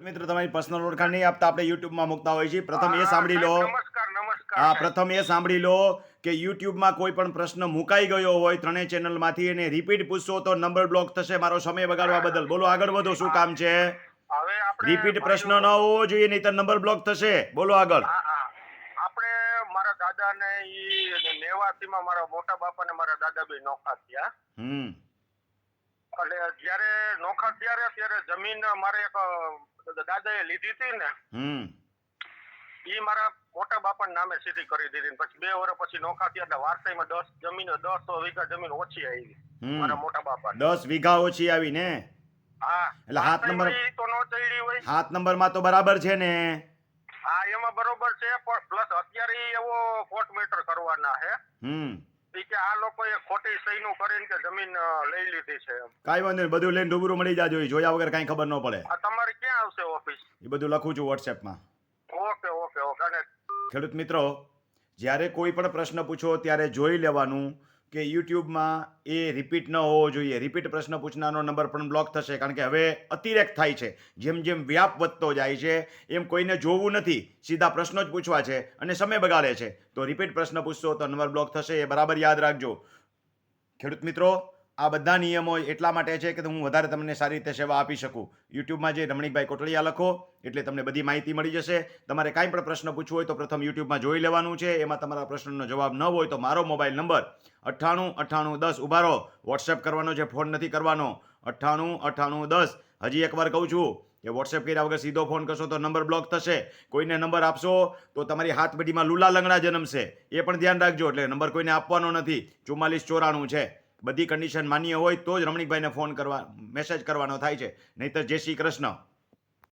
મિત્રો તમારી પર્સનલ ઓળખાણ નહીં આપતા આપણે યુટ્યુબમાં મૂકતા હોય છે પ્રથમ એ સાંભળી લો. હા પ્રથમ એ સાંભળી લો કે યુટ્યુબમાં કોઈ પણ પ્રશ્ન મુકાઈ ગયો હોય ત્રણેય ચેનલમાંથી એને રિપીટ પૂછશો તો નંબર બ્લોક થશે. મારો સમય બગાડવા બદલ. બોલો આગળ વધો શું કામ છે? આપણે રિપીટ પ્રશ્ન ન હોવો જોઈએ નહીં નંબર બ્લોક થશે. બોલો આગળ. આપણે મારા દાદાને ઈ નેવાસીમાં મારા મોટા બાપા ને મારા દાદા બે નોખા થયા. હમ. એટલે જયારે નોખા ત્યારે ત્યારે જમીન મારે એક અ, એ લીધી હતી ને ઈ મારા મોટા બાપા નામે સીધી કરી દીધી પછી બે વર્ષ પછી નોખા થયા એટલે વારસાઈમાં દસ જમીન દસ વીઘા જમીન ઓછી આવી. મારા મોટા બાપા દસ વીઘા ઓછી આવી ને? એટલે હાથ નંબર- તો નો ચડી હોય. સાત નંબરમાં તો બરાબર છે ને? હા એમાં બરોબર છે પણ પ્લસ અત્યારે એવો કોર્ટ મેટર કરવાના છે. હમ. કે આ લોકોએ ખોટી સહીનું કરીને કે જમીન લઈ લીધી છે કાઈ વાંધો નહીં બધું લઈને રૂબરૂ મળી જાજો જોયા વગર કઈ ખબર ન પડે. તમારે એ બધું લખું છું વોટ્સએપમાં ઓકે ઓકે ઓકે. અને ખેડૂત મિત્રો જ્યારે કોઈ પણ પ્રશ્ન પૂછો ત્યારે જોઈ લેવાનું કે યુટ્યુબમાં એ રિપીટ ન હોવો જોઈએ. રિપીટ પ્રશ્ન પૂછનારનો નંબર પણ બ્લોક થશે કારણ કે હવે અતિરેક થાય છે. જેમ જેમ વ્યાપ વધતો જાય છે એમ કોઈને જોવું નથી. સીધા પ્રશ્નો જ પૂછવા છે અને સમય બગાડે છે. તો રિપીટ પ્રશ્ન પૂછશો તો નંબર બ્લોક થશે એ બરાબર યાદ રાખજો. ખેડૂત મિત્રો આ બધા નિયમો એટલા માટે છે કે હું વધારે તમને સારી રીતે સેવા આપી શકું. યુટ્યુબમાં જે રમણીકભાઈ કોટડિયા લખો, એટલે તમને બધી માહિતી મળી જશે. તમારે કાંઈ પણ પ્રશ્ન પૂછવો હોય તો પ્રથમ યુટ્યુબમાં જોઈ લેવાનું છે. એમાં તમારા પ્રશ્નનો જવાબ ન હોય તો મારો મોબાઈલ નંબર અઠ્ઠાણું અઠ્ઠાણું દસ ઉભારો. વોટ્સએપ કરવાનો છે, ફોન નથી કરવાનો. અઠ્ઠાણું અઠ્ઠાણું દસ. હજી એકવાર કહું છું કે વોટ્સએપ કર્યા વગર સીધો ફોન કરશો તો નંબર બ્લોક થશે. કોઈને નંબર આપશો તો તમારી હાથબડીમાં લૂલા લંગડા જન્મશે. એ પણ ધ્યાન રાખજો, એટલે નંબર કોઈને આપવાનો નથી. ચુમ્માલીસ ચોરાણું છે. બધી કન્ડિશન માન્ય હોય તો જ રમણીકભાઈને ફોન કરવા મેસેજ કરવાનો થાય છે. નહીં તો જય શ્રી કૃષ્ણ.